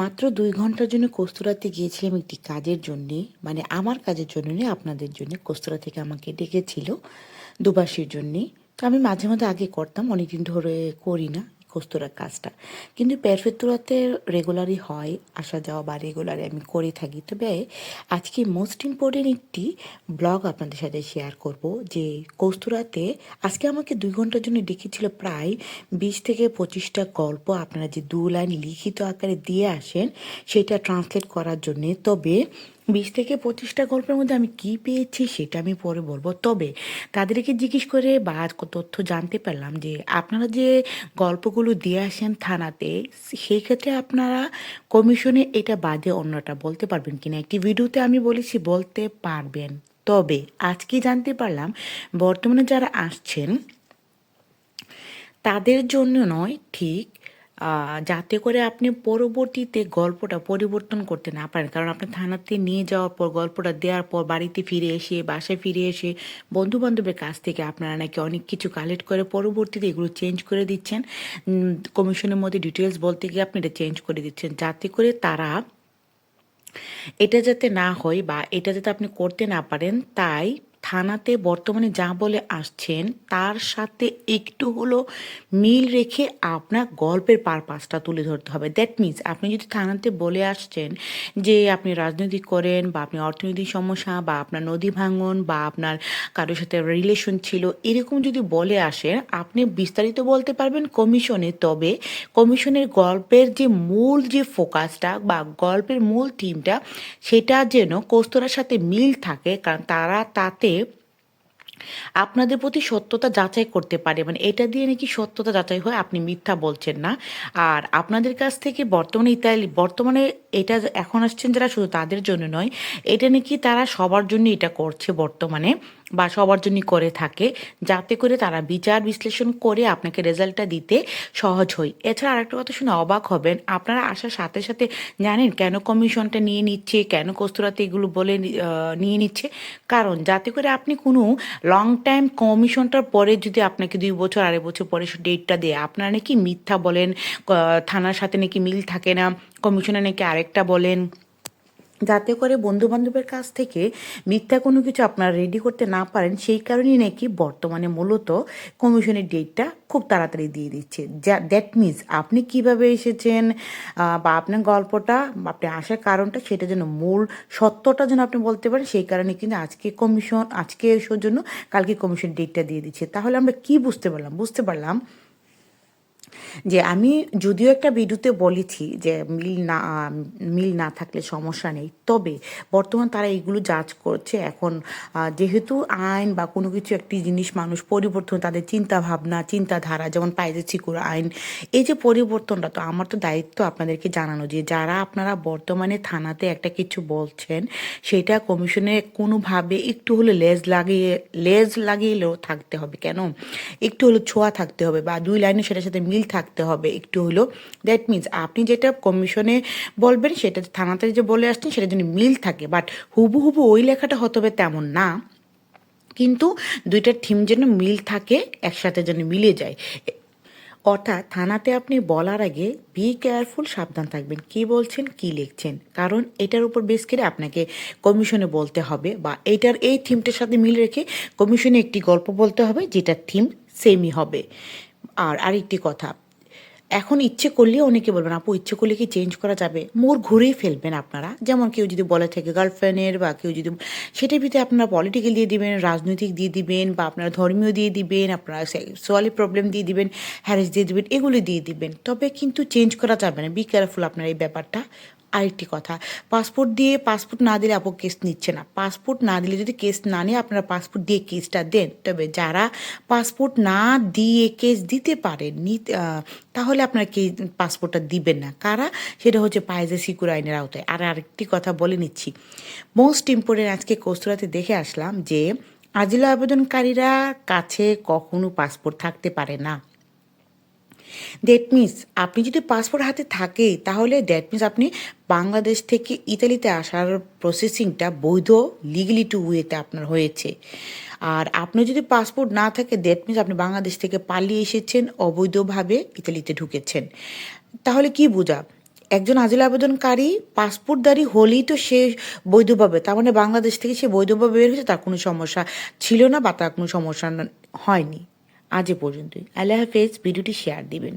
মাত্র দুই ঘণ্টার জন্য কস্তুরাতে গিয়েছিলাম একটি কাজের জন্যে মানে আমার কাজের জন্য, আপনাদের জন্য। কস্তুরা থেকে আমাকে ডেকেছিল দুবাসীর জন্যে। তো আমি মাঝে মাঝে আগে করতাম, অনেকদিন ধরে করি না। কস্তুরার কাজটা। কিন্তু পেরফেক্তুরাতে রেগুলারই হয়, আসা যাওয়া বা রেগুলারই আমি করে থাকি। তবে আজকে মোস্ট ইম্পর্টেন্ট একটি ব্লগ আপনাদের সাথে শেয়ার করব যে কস্তুরাতে আজকে আমাকে দুই ঘণ্টার জন্য ডেকেছিল প্রায় বিশ থেকে পঁচিশটা গল্প। আপনারা যে দু লাইন লিখিত আকারে দিয়ে আসেন, সেটা ট্রান্সলেট করার জন্যে। তবে বিশ থেকে পঁচিশটা গল্পের মধ্যে আমি কি পেয়েছি সেটা আমি পরে বলব। তবে তাদেরকে জিজ্ঞেস করে বা তথ্য জানতে পারলাম যে আপনারা যে গল্পগুলো দিয়ে আসেন থানাতে, সেই ক্ষেত্রে আপনারা কমিশনে এটা বাদে অন্যটা বলতে পারবেন কিনা? একটি ভিডিওতে আমি বলেছি বলতে পারবেন। তবে আজকে জানতে পারলাম, বর্তমানে যারা আসছেন, তাদের জন্য নয়, ঠিক যাতে করে আপনি পরবর্তীতে গল্পটা পরিবর্তন করতে না পারেন। কারণ আপনি থানাতে নিয়ে যাওয়ার পর, গল্পটা দেওয়ার পর, বাড়িতে ফিরে এসে, বাসায় ফিরে এসে বন্ধু বান্ধবের কাছ থেকে আপনারা নাকি অনেক কিছু কালেক্ট করে পরবর্তীতে এগুলো চেঞ্জ করে দিচ্ছেন। কমিশনের মধ্যে ডিটেলস বলতে গিয়ে আপনি এটা চেঞ্জ করে দিচ্ছেন। যাতে করে তারা এটা যাতে না হয় বা এটা যাতে আপনি করতে না পারেন, তাই থানাতে বর্তমানে যা বলে আসছেন, তার সাথে একটু হলো মিল রেখে আপনার গল্পের পারপাসটা তুলে ধরতে হবে। দ্যাট মিনস আপনি যদি থানাতে বলে আসছেন যে আপনি রাজনীতি করেন বা আপনি অর্থনৈতিক সমস্যা বা আপনার নদী ভাঙন বা আপনার কারোর সাথে রিলেশন ছিল, এরকম যদি বলে আসেন, আপনি বিস্তারিত বলতে পারবেন কমিশনে। তবে কমিশনের গল্পের যে মূল যে ফোকাসটা বা গল্পের মূল থিমটা, সেটা যেন কস্তরার সাথে মিল থাকে, কারণ তারা তাতে আপনাদের প্রতি সত্যতা যাচাই করতে পারে। মানে এটা দিয়ে নাকি সত্যতা যাচাই হয়, আপনি মিথ্যা বলছেন না। আর আপনাদের কাছ থেকে বর্তমানে ইতালি, বর্তমানে এটা এখন আসছেন যারা শুধু তাদের জন্য নয়, এটা নাকি তারা সবার জন্য এটা করছে বর্তমানে। বা সবার জন্যই করে থাকে, যাতে করে তারা বিচার বিশ্লেষণ করে আপনাকে রেজাল্টটা দিতে সহজ হয়। এছাড়া আরেকটা কথা শুনে অবাক হবেন, আপনারা আসার সাথে সাথে জানেন কেন কমিশনটা নিয়ে নিচ্ছে, কেন কস্তুরাতে এগুলো বলে নিয়ে নিচ্ছে? কারণ যাতে করে আপনি কোনো লং টাইম কমিশনটার পরে যদি আপনাকে দুই বছর, আড়াই বছর পরে ডেটটা দেয়, আপনারা নাকি মিথ্যা বলেন থানার সাথে নাকি মিল থাকে না, কমিশনে নাকি আরেকটা বলেন? যাতে করে বন্ধু বান্ধবের কাছ থেকে মিথ্যা কোনো কিছু আপনারা রেডি করতে না পারেন, সেই কারণেই নাকি বর্তমানে মূলত কমিশনের ডেটটা খুব তাড়াতাড়ি দিয়ে দিচ্ছে। যা দ্যাট মিনস আপনি কীভাবে এসেছেন বা আপনার গল্পটা আপনি আসার কারণটা, সেটা যেন মূল সত্যটা যেন আপনি বলতে পারেন, সেই কারণে কিন্তু আজকে কমিশন আজকে এসোর জন্য কালকে কমিশন ডেটটা দিয়ে দিচ্ছে। তাহলে আমরা কি বুঝতে পারলাম? বুঝতে পারলাম যে আমি যদিও একটা ভিডিওতে বলেছি যে মিল না মিল না থাকলে সমস্যা নেই, তবে বর্তমান তারা এইগুলো জাজ করছে। এখন যেহেতু আইন বা কোনো কিছু একটি জিনিস মানুষ পরিবর্তন, তাদের চিন্তা ভাবনা চিন্তাধারা, যেমন পাইজে চিকুর আইন, এই যে পরিবর্তনটা, তো আমার তো দায়িত্ব আপনাদেরকে জানানো যে যারা আপনারা বর্তমানে থানাতে একটা কিছু বলছেন, সেটা কমিশনে কোনোভাবে একটু হলে লেজ লাগিয়ে, লেজ লাগিয়েলেও থাকতে হবে। কেন? একটু হলে ছোঁয়া থাকতে হবে বা দুই লাইনে সেটার সাথে মিল থাকতে হবে। একটু হলো দ্যাট মিনস আপনি যেটা কমিশনে বলবেন, সেটা থানাতে যে বলে আসছেন সেটা যেন মিল থাকে। বাট হুবু হুবু ওই লেখাটা হতে হবে তেমন না। কিন্তু দুইটার থিম যেন মিল থাকে, একসাথে যেন মিলে যায়। অর্থাৎ থানাতে আপনি বলার আগে বি কেয়ারফুল সাবধান থাকবেন। কি বলছেন, কি লিখছেন? কারণ এটার উপর বেস করে আপনাকে কমিশনে বলতে হবে বা এটার এই থিমটার সাথে মিল রেখে কমিশনে একটি গল্প বলতে হবে যেটার থিম সেমই হবে। আর আরেকটি কথা, এখন ইচ্ছে করলেও অনেকে বলবেন, আপু, ইচ্ছে করলে কি চেঞ্জ করা যাবে? মোর ঘুরেই ফেলবেন আপনারা। যেমন কেউ যদি বলে থাকে গার্লফ্রেন্ডের বা কেউ যদি সেটার ভিতরে আপনারা পলিটিক্যাল দিয়ে দিবেন, রাজনৈতিক দিয়ে দিবেন বা আপনারা ধর্মীয় দিয়ে দিবেন, আপনারা সেক্সুয়ালি প্রবলেম দিয়ে দিবেন হ্যারেস দিয়ে দিবেন, এগুলো দিয়ে দিবেন। তবে কিন্তু চেঞ্জ করা যাবে না। বি কেয়ারফুল আপনার এই ব্যাপারটা। আরেকটি কথা, পাসপোর্ট দিয়ে পাসপোর্ট না দিলে আপু কেস নিচ্ছে না। পাসপোর্ট না দিলে যদি কেস না নিয়ে, আপনারা পাসপোর্ট দিয়ে কেসটা দেন। তবে যারা পাসপোর্ট না দিয়ে কেস দিতে পারেন তাহলে আপনারা কেস পাসপোর্টটা দিবেন না। কারা? সেটা হচ্ছে পাইজে সিকিউর আইনের আওতায়। আর আরেকটি কথা বলে নিচ্ছি। মোস্ট ইম্পর্টেন্ট আজকে কস্তুরাতে দেখে আসলাম যে, আজিলা আবেদনকারীরা কাছে কখনো পাসপোর্ট থাকতে পারে না। দ্যাট মিনস আপনি যদি পাসপোর্ট হাতে থাকে, তাহলে দ্যাট মিনস আপনি বাংলাদেশ থেকে ইতালিতে আসার প্রসেসিংটা বৈধ লিগেলিটি ওয়েতে আপনার হয়েছে। আর আপনি যদি পাসপোর্ট না থাকে দ্যাট মিনস আপনি বাংলাদেশ থেকে পালিয়ে এসেছেন, অবৈধভাবে ইতালিতে ঢুকেছেন। তাহলে কি বোঝা? একজন আজিল আবেদনকারী পাসপোর্টধারী হলেই তো সে বৈধভাবে, তার মানে বাংলাদেশ থেকে সে বৈধভাবে বের হয়েছে, তার কোনো সমস্যা ছিল না বা তার কোনো সমস্যা হয়নি। আজ পর্যন্তই। আল্লাহ হাফেজ ভিডিওটি শেয়ার দিবেন।